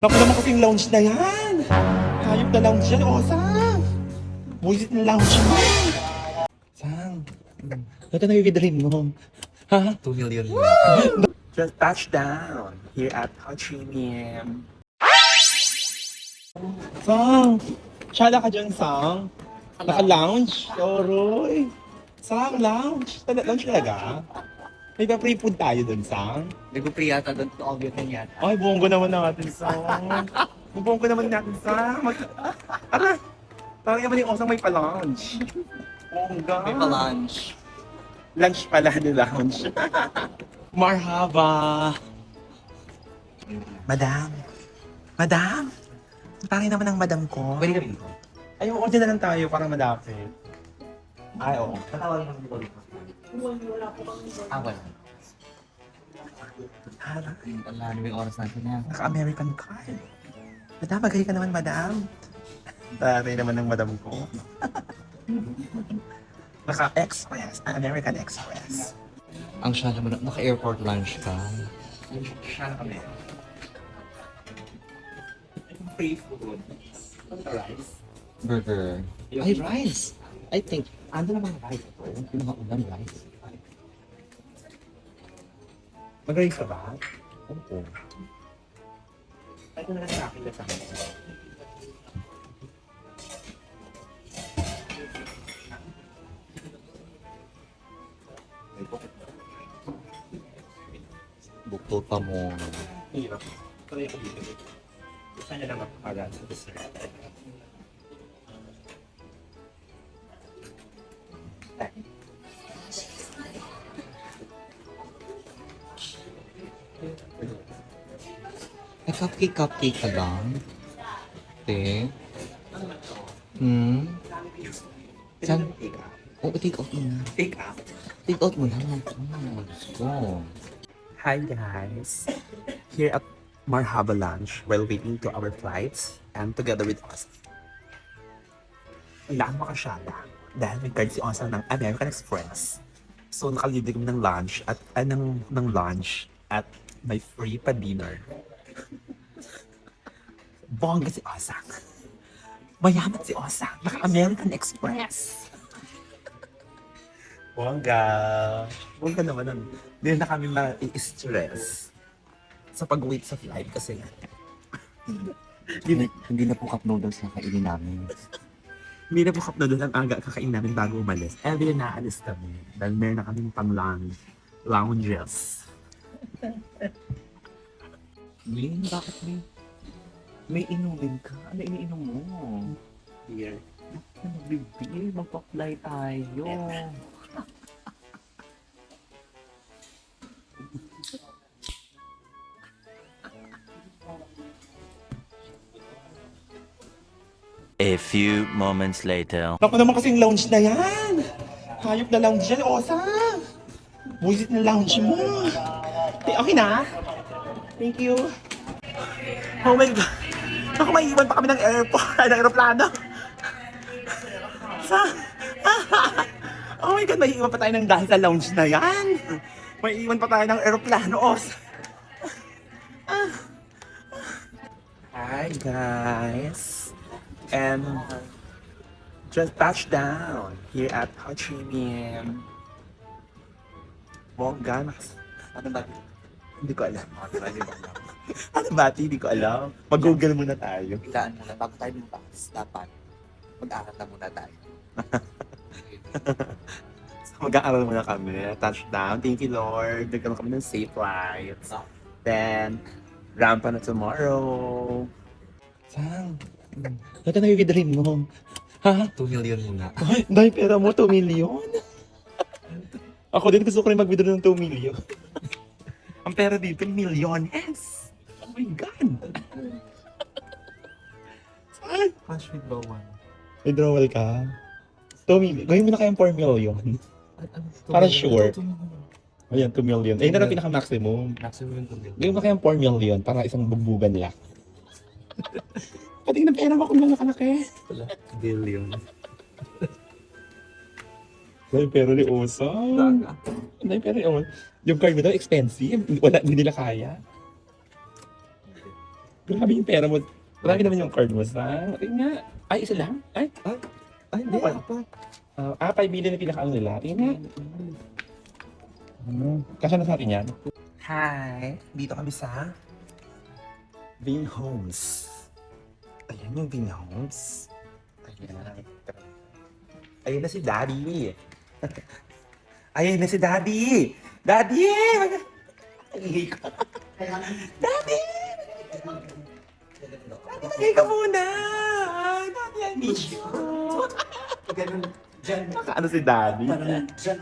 Naku naman kasing lounge na yan. Hayop na lounge yan. O, Sang. Buisit na lounge mo. Sang. Ito na yung dream mo. Ha? 2 million. Just touchdown here at Ho Chi Minh. Sang. Shala ka dyan, Sang. Naka-lounge. Toroy. Sang, lounge. Tala- Lounge talaga? May pa-free food tayo dun, Sang. Nag-free yata to obvious na yan. Ay, bonggo naman natin, Sang. Bonggo naman natin, Sang. Mag... Ara! Parang yaman yung osang may pa-lounge. Bongga. May pa-lunch. Lunch pala ni lounge. Marhaba. Madam. Madam. Pangin naman ang madam ko. Pwede ka dito. Ay, order na lang tayo para madapit. Ay, oo. Tatawagin mo dito. Ah, wala. Hala, Ang lalim yung oras natin na. naka-American card. Madam, magaling ka naman, madam. Tari naman ng madam ko. Naka-Express. American Express. Ang siya naman, naka-airport lunch ka. Siya na kami. Free food. Rice. Burger. Ay, rice! I think, ano naman rice ito? Yung mga ulam rice. Mag-rice ka ba? Oo. Ito na lang sa akin na sa akin. Bukto pa mo. Hirap. Tuloy ako dito. Gusto niya lang para sa dessert. Ay, cupcake, cupcake ka lang. Te. Hmm? Saan? Oo, take out mo na. Take out. Take out mo na. Oh, ko. Hi guys. Here at Marhaba Lunch while waiting to our flights and together with us. Kailangan makasyala dahil may card si Osa ng American Express. So nakalibre kami ng lunch at ah, ng, ng lunch at may free pa dinner. Bongga si Osang. Mayaman si Osang. Naka-American Express. Bongga. Bongga naman nun. Hindi na kami ma-stress sa pag-wait sa flight kasi nga. Hindi, hindi na po cup noodles na kainin namin. Hindi na po cup noodle ang aga kakain namin bago umalis. Every na naalis kami. Dahil meron na kaming pang lounge. Lounges. Lynn, bakit may... May inumin ka? Ano iniinom mo? Here. Ano, baby? Magpa-fly tayo. A few moments later. Naku naman kasing lounge na yan. Hayop na lounge yan. Osa. Buisit na lounge mo. Okay, na? Thank you. Oh my God. Naku, maiiwan pa kami ng airport, ng aeroplano. Oh my God, maiiwan pa tayo ng dahil sa lounge na yan. Maiiwan pa tayo ng aeroplano. Os. Hi guys. And just touched down here at Ho Chi Minh. Bongga. nakas- Ano ba? Hindi ko alam. ano ba? Hindi ko alam. Mag-google muna tayo. Ilaan muna bago tayo lumabas. Dapat mag-aral na muna tayo. So, mag-aaral muna kami. Touchdown. Thank you, Lord. Nagkaroon kami ng safe flights. Then, rampa na tomorrow. Sang, ito na yung dream mo. Ha? 2 million muna. Ay, dahil pera mo, 2 million. Ako din gusto ko rin mag-withdraw ng 2 million. Ang pera dito, milyones. Oh my God. Saan? Cash with bawan. Withdrawal ka? 2 million. Gawin mo na kayang 4 million. Para sure. Ayan, 2 million. Ayun na lang pinaka-maximum. Maximum yung 2 million. Gawin mo kayang 4 million para isang bugbugan lang. Pati ng pera mo kung gano'n kalaki. Wala. Billion. Dahil pero ni Osa. Dahil pero yung, yung card mo daw expensive. Wala, hindi nila kaya. Grabe yung pera mo. Grabe naman yung card mo, sa. Tingnan nga. Ay, isa lang? Ay, Ay, hindi. Ano? Apa. uh, ah, 5 billion yung pinaka-ano nila. Tingnan nga. Hmm. Kasya na sa atin yan. Hi! Dito kami sa Vin Homes. Ayan yung Homes. Ayan. Ayan na si Daddy. Ayan na si Daddy. Daddy! Mag-. Daddy! Daddy, lagay ka muna! Daddy, I miss you! Ganun. Diyan. Naka ano si Daddy? Parang dyan.